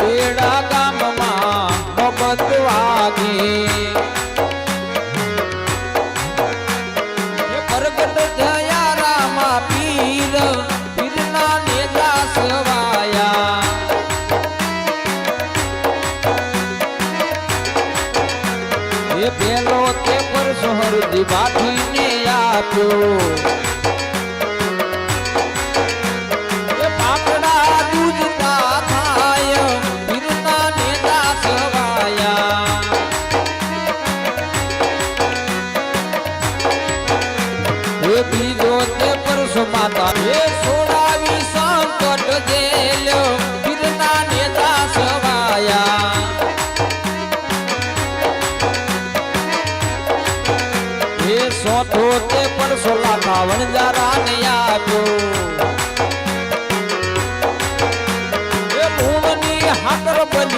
બેડા ગામમાં મોહબ્બત વાગી. પ્રગટ થયા રામા પીર, પીરના એ પેલો તે પર સોહરજી બાઠીને આપ્યો. બીજો તે પરસો માતા એ સોડાવી સંકટ જેલ પીરના નેતા સવાયા. એ સોઠો તે પરસો લાખા વણજારા ને આપ્યો. એ ભૂમની હાકર બની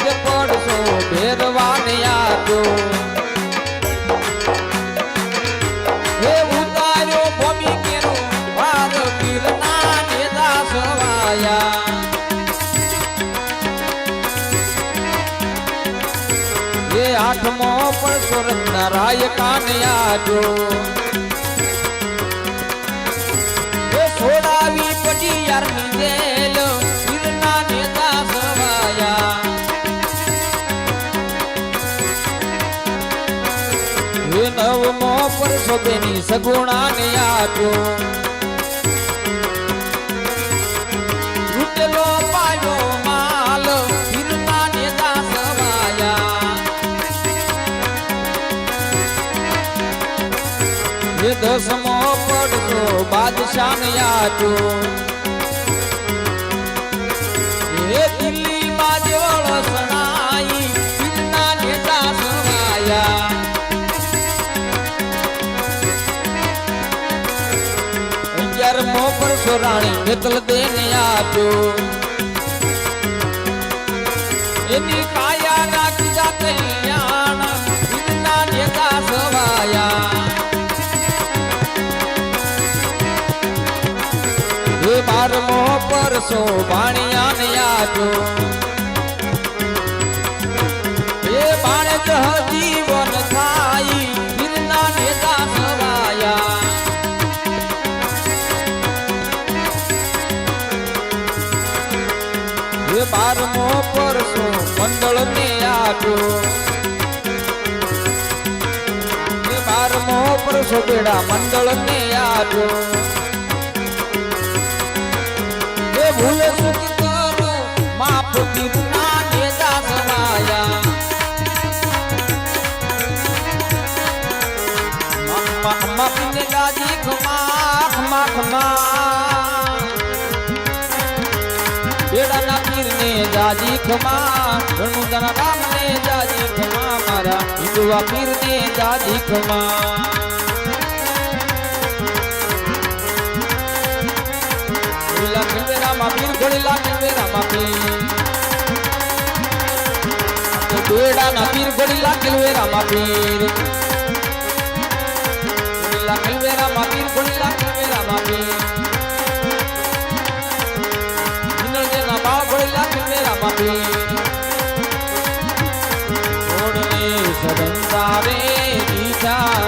તે પડશો ભેરવાને આપ્યો એ ઉતાર્યો ભૂમિ કેરો વાર પીરના નેતા સવાયા. એ આઠમો કાને છોડાવી પડી જેલ સગુણાને આપ્યો. લૂટેલો પાયો માલ પીરના નેતા સવાયા એ દસમો પડતો બાદશાહને આપ્યો. રાણી નેતલ દેને આપ્યો એની કાયા નાખી જાતે પીરના નેતા સવાયા. બારમો પરસો વાણિયાને આપ્યો બારમો પરસો મંડળ ને આપ્યો બારમો પરસો બેડા મંડળ ને આપ્યો. એ ભૂલ ચૂકી કરો, માફ પીરના માફ માફ ને દાદી ખમા ખમા ખમા. પીરને જાજી ખમા રણુદના રામને જાજી ખમા મારા હિન્દુવા પીરને જાજી ખમા ખીલવેરામાં પીર ગોળીલા ખીલવેરામાં પીર. બેડાના પીર ગોળીલા ખીલવેરામાં પીર. પીર ગોળીલા ખીલવેરામાં પીર.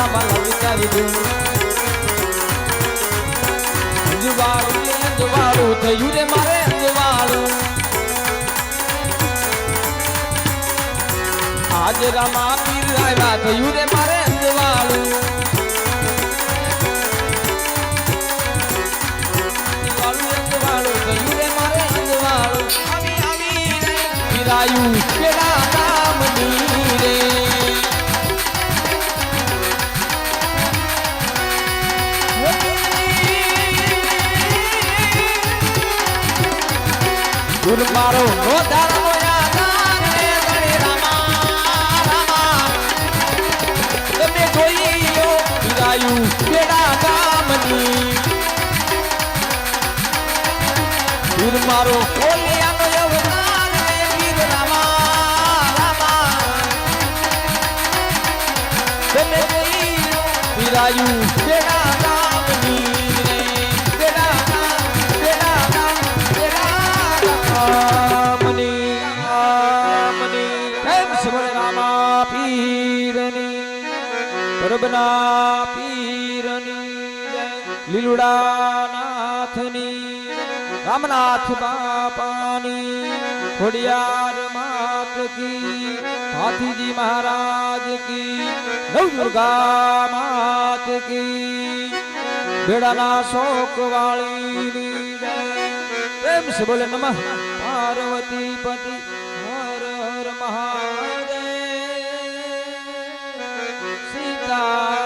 રામા લાગી તારી ધૂન અંજવાળું અંજવાળું થયું મારે રામા પીર આવ્યા થયું રે મારે મારે પીરાયું કેડા ગુર મારો નો ધારનો યાદાર રે ગણે રામા રામા. તમે જોઈ લો પીરાયું કેડા કામની મારો કોલિયાનો અવતાર રે વીર રામા રામા. તમે જોઈ લો પરબના પીરની. લીલુડાનાથની, રામનાથ બાપાની, ખોડિયાર માત કી હાથીજી મહારાજ કી નવદુર્ગા માત કી બેડાના શોક વાળી પ્રેમ સે બોલે નમઃ પાર્વતી પતિ હર હર મહાદેવ Sara.